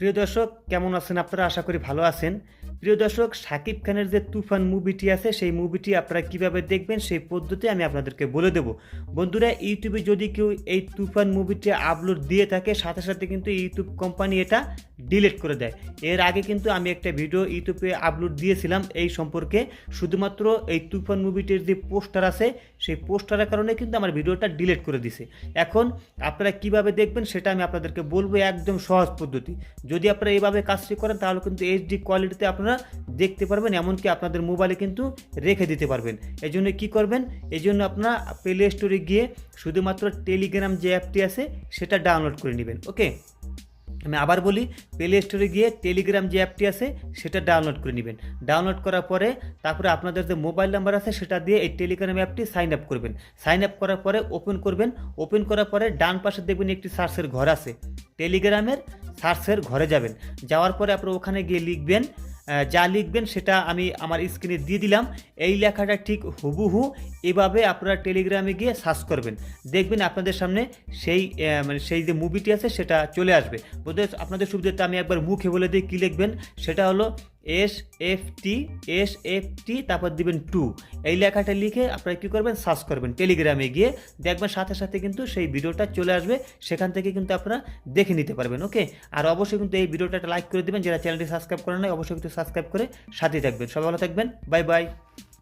প্রিয় দর্শক কেমন আছেন আপনারা? আশা করি ভালো আছেন। প্রিয় দর্শক শাকিব খানের যে তুফান মুভিটি আছে, সেই মুভিটি আপনারা কীভাবে দেখবেন সেই পদ্ধতি আমি আপনাদেরকে বলে দেব। বন্ধুরা, ইউটিউবে যদি কেউ এই তুফান মুভিটি আপলোড দিয়ে থাকে, সাথে সাথে কিন্তু ইউটিউব কোম্পানি এটা ডিলিট করে দেয়। এর আগে কিন্তু আমি একটা ভিডিও ইউটিউবে আপলোড দিয়েছিলাম এই সম্পর্কে। শুধুমাত্র এই তুফান মুভিটির যে পোস্টার আছে, সেই পোস্টারের কারণে কিন্তু আমার ভিডিওটা ডিলিট করে দিছে। এখন আপনারা কীভাবে দেখবেন সেটা আমি আপনাদেরকে বলব একদম সহজ পদ্ধতি। যদি আপনারা এইভাবে কাজটি করেন, তাহলে কিন্তু এইচডি কোয়ালিটিতে আপনারা দেখতে পারবেন, এমনকি আপনাদের মোবাইলে কিন্তু রেখে দিতে পারবেন। এই জন্য কী করবেন? এই জন্য আপনারা প্লে স্টোরে গিয়ে শুধুমাত্র টেলিগ্রাম যে অ্যাপটি আছে, সেটা ডাউনলোড করে নেবেন ওকে আমি আবার বলি প্লে স্টোরে গিয়ে টেলিগ্রাম যে অ্যাপটি আছে, সেটা ডাউনলোড করে নেবেন। ডাউনলোড করার পরে, তারপরে আপনাদের যে মোবাইল নাম্বার আছে, সেটা দিয়ে এই টেলিগ্রাম অ্যাপটি সাইন আপ করবেন। সাইন আপ করার পরে ওপেন করবেন। ওপেন করার পরে ডান পাশে দেখবেন একটি সার্চের ঘর আছে। টেলিগ্রামের সার্চের ঘরে যাবেন। যাওয়ার পরে আপনারা ওখানে গিয়ে লিখবেন যা লিখবেন সেটা আমি আমার স্ক্রিনে দিয়ে দিলাম। এই লেখাটা ঠিক হুবুহু এভাবে আপনারা টেলিগ্রামে গিয়ে সার্চ করবেন। দেখবেন আপনাদের সামনে সেই মানে সেই যে মুভিটি আছে সেটা চলে আসবে। বোধহয় আপনাদের সুবিধাতে আমি একবার মুখে বলে দিই কী লিখবেন। সেটা হলো S F T S F T তারপর দিবেন টু এই লেখাটা লিখে আপনারা কী করবেন? সার্চ করবেন। টেলিগ্রামে গিয়ে দেখবেন সাথে সাথে কিন্তু সেই ভিডিওটা চলে আসবে। সেখান থেকে কিন্তু আপনারা দেখে নিতে পারবেন ওকে আর অবশ্যই কিন্তু এই ভিডিওটা লাইক করে দেবেন। যারা চ্যানেলটি সাবস্ক্রাইব করেন নাই, অবশ্যই কিন্তু সাবস্ক্রাইব করে সাথে থাকবেন। সবাই ভালো থাকবেন। Bye bye